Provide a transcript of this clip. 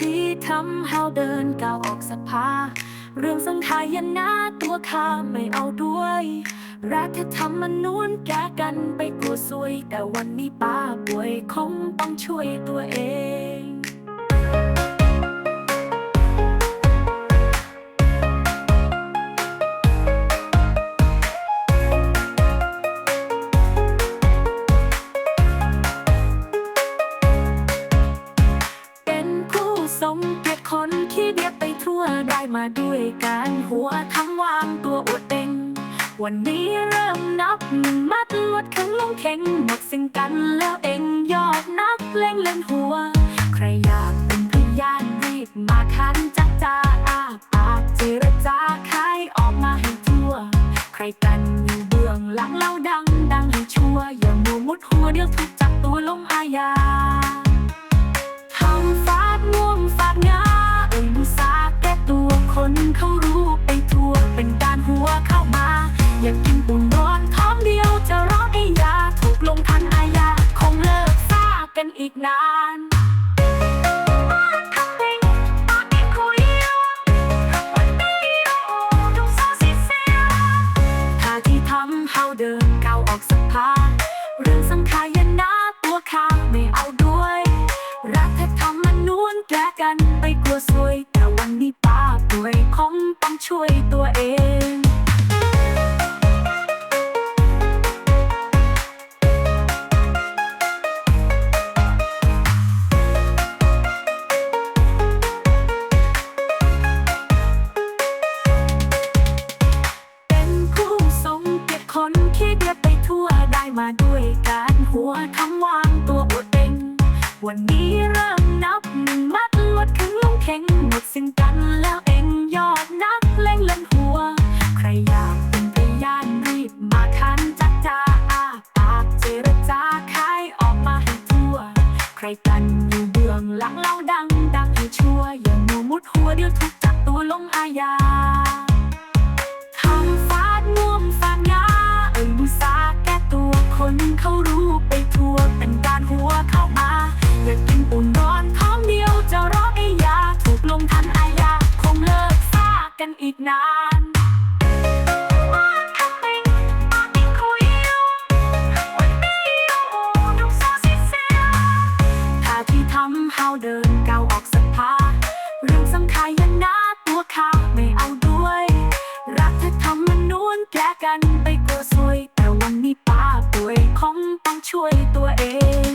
ที่ทำให้เดินก้าวออกสภา เรื่องสังขายนาตัวข้าไม่เอาด้วยรัฐธรรมนูญแก้กันไปกลัวซวย แต่วันนี้ป้าป่วยคงต้องช่วยตัวเอง ผู้ทรงเกียรติคนที่เดียไปทั่วได้มาด้วยการหัวทั้งวางตัวอวดเต็งวันนี้เริ่มนับหนึ่งมัดลวดขังลงเข่งหมดสิ่งกันแล้วเองยอดนักเล่งเล่นหัว ใครอยากเป็นพยานรีบมาคันจักจ้าอาปากเจรจาขายออกมาให้ทั่ว ใครกันอยู่เบื้องหลังเล่าดังดังให้ชัวอย่ามัวมุดหัวเดี๋ยวถูกจับตัวลงอาญา อีกนานท่าที่ทำเฮาเดินก้าวออกสภาเรื่องสังขายนาตัวข้าไม่เอาด้วย รัฐธรรมนูญแก้กันไปกลัวซวย แต่วันนี้ป้าป่วยคงต้องช่วยตัวเอง มาด้วยการหัวทำวางตัวอดเองวันนี้เริ่มนับหนึ่งมัดลวดขึงลงเข่งหมดสิ้นกันแล้วเองยอดนักเล่งเล่นหัว ใครอยากเป็นพยานรีบมาคันจักจ้าอาปากเจรจาขายออกมาให้ทั่ว ใครกันอยู่เบื้องหลังเล่าดังดังให้ชัวร์อย่ามัวมุดหัวเดี๋ยวถูกจับตัวลง คนเขารู้ไปทั่วเป็นการหัวเข้ามาอยากกินปุ่นร้อนท้องเดียวจะรอไอ้ยาถูกลงทันอาญาคงเลิกซากันอีกนานท่าที่ทำเฮาเดินก้าวออกสภาเรื่องสังขายนาตัวข้าไม่เอาด้วย รัฐธรรมนูญแก้กันไปกลัวซวย คงต้องช่วยตัวเอง